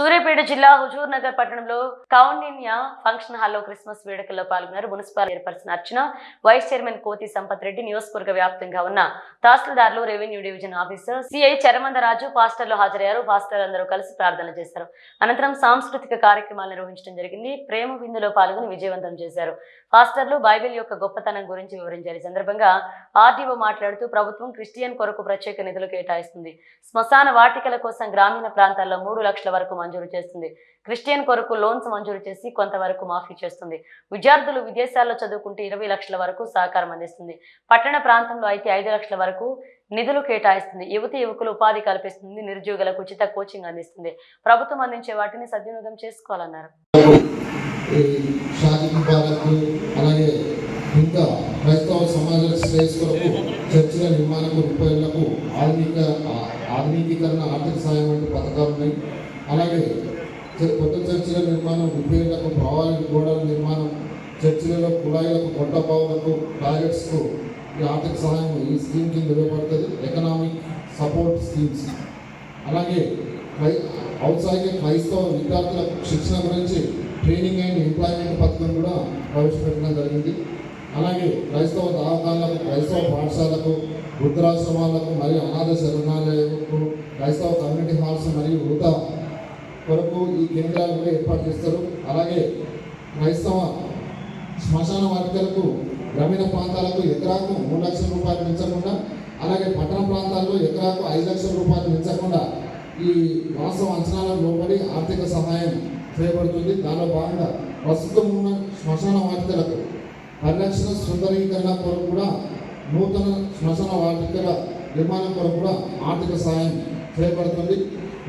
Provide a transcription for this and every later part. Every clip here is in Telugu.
சூரிய సూర్యాపేట జిల్లా హుజూర్ నగర్ పట్టణంలో కౌండిన్య ఫంక్షన్ హాల్లో క్రిస్మస్ వేడుకల్లో పాల్గొన్నారు. Municipal chairperson Archana vice chairman Kothi Sampath Reddy నియోజకవర్గ వ్యాప్తంగా ఉన్న తహసీల్దార్లు revenue division officer CI Charamandaraju పాస్టర్లు హాజరయ్యారు. పాస్టర్లు అందరూ కలిసి ప్రార్థన చేశారు. అనంతరం సాంస్కృతిక కార్యక్రమాలు నిర్వహించడం జరిగింది. ప్రేమ విందులో పాల్గొని విజయవంతం చేశారు. పాస్టర్లు బైబిల్ యొక్క గొప్పతనం గురించి వివరించారు. ఈ సందర్భంగా ఆర్డీఓ మాట్లాడుతూ ప్రభుత్వం క్రిస్టియన్ కొరకు ప్రత్యేక నిధులు కేటాయిస్తుంది. శ్మశాన వాటికల కోసం గ్రామీణ ప్రాంతాల్లో మూడు లక్షల వరకు మంజూరు చేస్తుంది. క్రిస్టియన్ కొరకు లోన్స్ మంజూరు చేసి కొంతవరకు మాఫీ చేస్తుంది. విద్యార్థులు విదేశాల్లో చదువుకుంటే ఇరవై లక్షల వరకు సహకారం అందిస్తుంది. పట్టణ ప్రాంతంలో అయితే ఐదు లక్షల వరకు నిధులు కేటాయిస్తుంది. యువతి యువకులు ఉపాధి కల్పిస్తుంది. నిరుద్యోగులకు ఉచిత కోచింగ్ అందిస్తుంది. ప్రభుత్వం అందించే వాటిని సద్వినియోగం చేసుకోవాలన్నారు. అలాగే ఇంకా క్రైస్తవ సమాజ శ్రేయస్ కొరకు చర్చిల నిర్మాణకు రూపాయలకు ఆధునిక ఆధునికీకరణ ఆర్థిక సాయం వంటి పథకాలు ఉన్నాయి అలాగే కొత్త చర్చిల నిర్మాణం రిపేర్లకు ప్రవాహ గోడల నిర్మాణం చర్చిలలో కుళాయిలకు గొడ్డ బావులకు టాయిలెట్స్కు ఈ ఆర్థిక సహాయం ఈ స్కీమ్ కింద ఇవ్వబడుతుంది. Economic support schemes. అలాగే క్రై ఔత్సాహిక క్రైస్తవ విద్యార్థులకు శిక్షణ గురించి ట్రైనింగ్ అండ్ ఎంప్లాయ్మెంట్ పథకం కూడా ప్రవేశపెట్టడం జరిగింది. అలాగే క్రైస్తవ దావకాలకు క్రైస్తవ పాఠశాలకు వృద్ధాశ్రమాలకు మరియు అనాథ శరణాలయాలకు క్రైస్తవ కమ్యూనిటీ హాల్స్ మరియు వృద్ధ కొరకు ఈ కేంద్రాలు కూడా ఏర్పాటు చేస్తారు. అలాగే క్రైస్తవ శ్మశాన వాటికలకు గ్రామీణ ప్రాంతాలకు ఎకరాకు మూడు లక్షల రూపాయలు పెంచకుండా అలాగే పట్టణ ప్రాంతాల్లో ఎకరాకు ఐదు లక్షల రూపాయలు పెంచకుండా ఈ వాస్తవ అంచనాల లోబడి ఆర్థిక సహాయం చేయబడుతుంది దానిలో భాగంగా ప్రస్తుతం ఉన్న శ్మశాన వాటికలకు పరిరక్షణ సుందరీకరణ కొరకు కూడా నూతన శ్మశాన వాటికల నిర్మాణం కొరకు కూడా ఆర్థిక సహాయం చేయబడుతుంది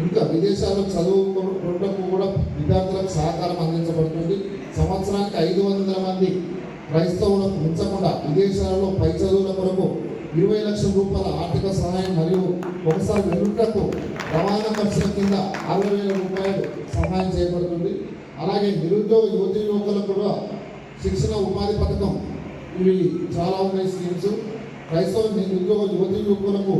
ఇంకా విదేశాల్లో చదువుకుంటూ కూడా విద్యార్థులకు సహకారం అందించబడుతుంది. సంవత్సరానికి ఐదు వందల మంది క్రైస్తవులకు ఉంచకుండా విదేశాలలో పై చదువుల కొరకు ఇరవై లక్షల రూపాయల ఆర్థిక సహాయం మరియు ఒకసారి వెనుకకు రవాణా ఖర్చుల కింద అరవై వేల రూపాయలు సహాయం చేయబడుతుంది. అలాగే నిరుద్యోగ యువతి యువకులకు కూడా శిక్షణ ఉపాధి పథకం ఇవి చాలా ఉన్నాయి స్కీమ్స్. క్రైస్తవ నిరుద్యోగ యువతి యువకులకు